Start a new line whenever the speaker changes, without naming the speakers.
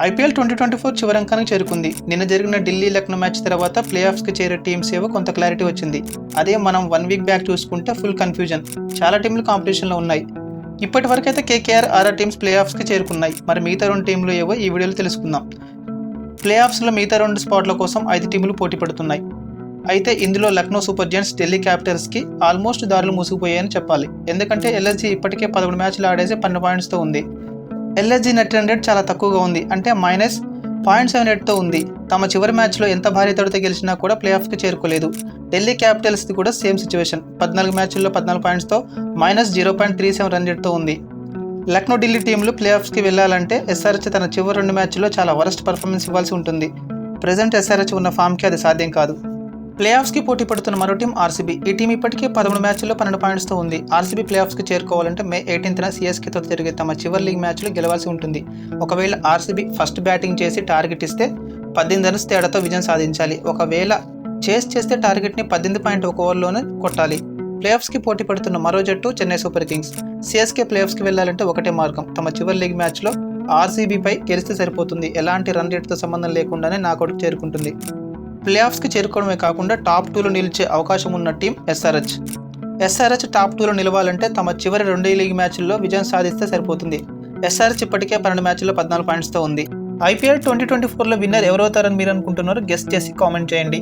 IPL twenty twenty four చివరంకానికి చేరుకుంది. నిన్న జరిగిన ఢిల్లీ లక్నో మ్యాచ్ తర్వాత ప్లే ఆఫ్స్కి చేరే టీమ్స్ ఏవో కొంత క్లారిటీ వచ్చింది. అదే మనం వన్ వీక్ బ్యాక్ చూసుకుంటే ఫుల్ కన్ఫ్యూజన్. చాలా టీంలు కాంపిటీషన్లో ఉన్నాయి. ఇప్పటి వరకైతే కేకేఆర్ ఆర్ఆర్ టీమ్స్ ప్లే ఆఫ్స్కి చేరుకున్నాయి. మరి మిగతా రెండు టీంలు ఏవో ఈ వీడియోలో తెలుసుకుందాం. ప్లే ఆఫ్స్లో మిగతా రెండు స్పాట్ల కోసం ఐదు టీంలు పోటీ పడుతున్నాయి. అయితే ఇందులో లక్నో సూపర్ జెంట్స్ ఢిల్లీ క్యాపిటల్స్కి ఆల్మోస్ట్ దారులు మూసుకుపోయాయని చెప్పాలి. ఎందుకంటే ఎల్ఎస్జీ ఇప్పటికే పదమూడు మ్యాచ్లు ఆడేసి పన్నెండు పాయింట్స్తో ఉంది. ఎల్ఎస్జీ నెట్ రన్ రేట్ చాలా తక్కువగా ఉంది. అంటే మైనస్ పాయింట్ సెవెన్ ఎయిట్తో ఉంది. తమ చివరి మ్యాచ్లో ఎంత భారీ తడితో గెలిచినా కూడా ప్లే ఆఫ్కి చేరుకోలేదు. ఢిల్లీ క్యాపిటల్స్ది కూడా సేమ్ సిచ్యువేషన్ పద్నాలుగు మ్యాచ్ల్లో పద్నాలుగు పాయింట్స్తో minus zero point three seven run రేట్తో ఉంది. లక్నో ఢిల్లీ టీంలు ప్లే ఆఫ్స్కి వెళ్ళాలంటే ఎస్ఆర్హెచ్ తన చివరి రెండు మ్యాచ్ల్లో చాలా వరస్ట్ పర్ఫార్మెన్స్ ఇవ్వాల్సి ఉంటుంది. ప్రజెంట్ ఎస్ఆర్హెచ్ ఉన్న ఫామ్కి అది సాధ్యం కాదు. ప్లే ఆఫ్స్కి పోటీ పడుతున్న మరో టీం ఆర్సీబీ. ఈ టీం ఇప్పటికే పదమూడు మ్యాచ్ల్లో పన్నెండు పాయింట్స్తో ఉంది. ఆర్సీబీ ప్లే ఆఫ్స్కి చేరుకోవాలంటే మే ఎయిటీన్త్న సిఎస్కేతో జరిగే తమ చివరి లీగ్ మ్యాచ్లో గెలవాల్సి ఉంటుంది. ఒకవేళ ఆర్సీబీ ఫస్ట్ బ్యాటింగ్ చేసి టార్గెట్ ఇస్తే పద్దెనిమిది రన్స్ తేడాతో విజయం సాధించాలి. ఒకవేళ చేస్ చేస్తే టార్గెట్ని పద్దెనిమిది పాయింట్ ఒక ఓవర్లోనే కొట్టాలి. ప్లే ఆఫ్స్కి పోటీ పడుతున్న మరో జట్టు Chennai super kings. CSK play ఆఫ్స్కి వెళ్ళాలంటే ఒకటే మార్గం. తమ చివరి లీగ్ మ్యాచ్లో ఆర్సీబీపై గెలిస్తే సరిపోతుంది. ఎలాంటి రన్ రేట్తో సంబంధం లేకుండానే నాకౌట్ చేరుకుంటుంది. ప్లే ఆఫ్స్కి చేరుకోవడమే కాకుండా టాప్ టూలో నిలిచే అవకాశం ఉన్న టీం ఎస్ఆర్హెచ్. ఎస్ఆర్హెచ్ టాప్ టూలో నిలవాలంటే తమ చివరి రెండే లీగ్ మ్యాచ్ల్లో విజయం సాధిస్తే సరిపోతుంది. ఎస్ఆర్హెచ్ ఇప్పటికే పన్నెండు మ్యాచ్ల్లో పద్నాలుగు పాయింట్స్తో ఉంది. ఐపీఎల్ ట్వంటీ ట్వంటీ ఫోర్లో విన్నర్ ఎవరవుతారని మీరు అనుకుంటున్నారో గెస్ట్ చేసి కామెంట్ చేయండి.